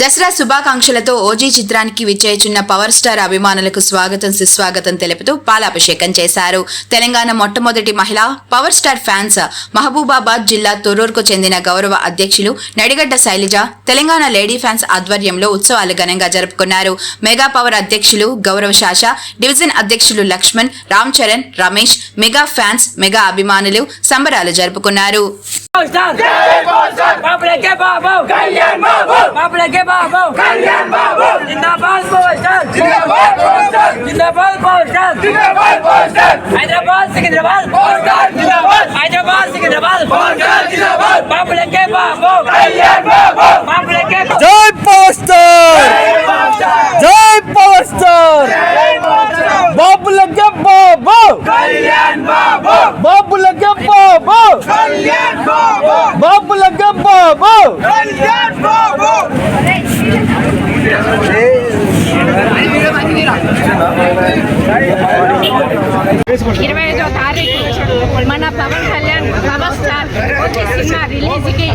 Dasara శుభాకాంక్షలతో OG చిత్రానికి విచ్చేచున్న power star అభిమానులకు స్వాగతం సుస్వాగతం తెలుపుతూ పాలాభిషేకం చేశారు. తెలంగాణ మొట్టమొదటి మహిళ పవర్ స్టార్ ఫ్యాన్స్ మహబూబాబాద్ జిల్లా తొర్రూర్కు చెందిన గౌరవ అధ్యక్షులు నడిగడ్డ శైలజ తెలంగాణ లేడీ ఫ్యాన్స్ ఆధ్వర్యంలో ఉత్సవాలు ఘనంగా జరుపుకున్నారు. మెగా పవర్ అధ్యక్షులు గౌరవ శాష డివిజన్ అధ్యక్షులు Lakshman Ram Charan Ramesh mega fans mega అభిమానులు సంబరాలు జరుపుకున్నారు. స్టార్ బాబులే కే బాబు కళ్యాణ్ బాబు బాబులే కే బాబు కళ్యాణ్ బాబు జిందాబాద్ పవర్ స్టార్ జిందాబాద్ పవర్ స్టార్ జిందాబాద్ పవర్ స్టార్ జిందాబాద్ power star Hyderabad Secunderabad power star జిందాబాద్ హైదరాబాద్ సికింద్రాబాద్ పవర్ స్టార్ జిందాబాద్ బాబులే కే బాబు కళ్యాణ్ బాబు బాబులే కే బాబు జై పవర్ స్టార్ జై పవర్ స్టార్ బాబులకే బాబు కళ్యాణ్ బాబు బాబు బాబు కళ్యాణ్ బాబు ఇరవై ఐదో తారీఖు మన Pawan Kalyan power star cinema రిలీజ్కి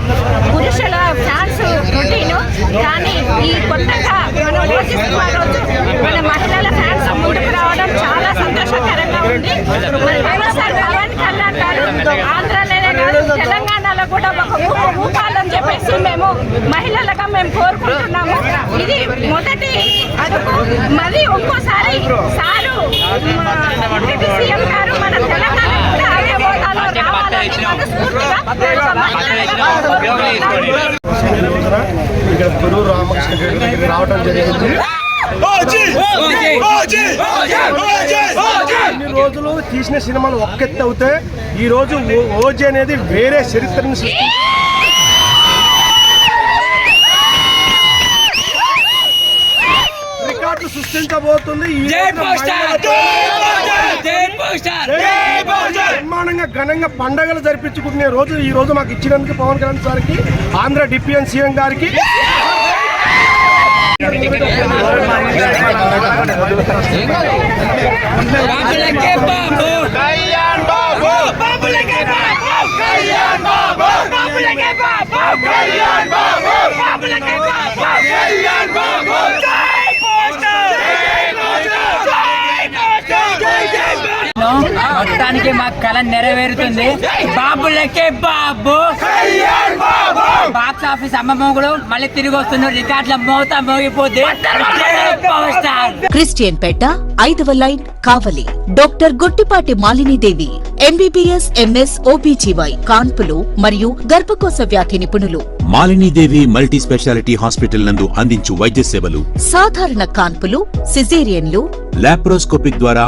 పురుషుల ఫ్యాన్స్ రొటీన్ కానీ ఈ కొత్తగా మన వచ్చే సినిమా రోజు మన మహిళల ఫ్యాన్స్ ముందుకు రావడం చాలా సంతోషకరంగా ఉంది మన పవర్ స్టార్ పవన్ కళ్యాణ్ గారు ఆంధ్రలోనే కాదు తెలంగాణలో కూడా ఒక ఊపు ఊపాలని మేము మహిళలుగా మేము కోరుకుంటున్నాము. ఇది మొదటి అదుపు. మరి ఒక్కోసారి సారు సీఎం గారు మన తెలంగాణ కూడా అదే హోదాలో రావాలని ఇక్కడ గురువు రామకృష్ణ గారి దగ్గరికి రావడం జరిగింది ఇన్ని రోజులు తీసిన సినిమాలు ఒక్కెత్తి అవుతే ఈ రోజు ఓజీ అనేది వేరే చరిత్రను సృష్టి స్టార్ బ్రహ్మాండంగా ఘనంగా పండగలు జరిపించుకునే రోజు ఈ రోజు మాకు ఇచ్చినందుకు పవన్ కళ్యాణ్ సార్కి ఆంధ్ర డిప్యూఎన్ సీఎం గారికి కే బాబు కళ్యాణ్ బాబు బాబులే కే బాబు కళ్యాణ్ బాబు బాబులే కే బాబు కళ్యాణ్ బాబు జై పవర్ స్టార్ జై పవర్ స్టార్ జై పవర్ స్టార్ జై జై పవర్ మొత్తానికి మా కళ నెరవేరుతుంది. బాబులకే బాబు. కళ్యాణ్ బాబు. బాక్స్ ఆఫీస్ అమ్మ మోగుడు మళ్ళీ తిరిగి వస్తున్నారు రికార్డుల మోత మోగిపోతే జై పవర్ స్టార్. క్రిస్టియన్ పేట ఐదవ line Kavali. Doctor Gottipati Malinidevi MBBS MS OBGY కాన్పులు మరియు గర్భకోశ వ్యాధి నిపుణులు. మాలినీదేవి మల్టీ స్పెషాలిటీ హాస్పిటల్ నందు అందించు వైద్య సేవలు. సాధారణ కాన్పులు సిజేరియన్లు. లాప్రోస్కోపిక్ ద్వారా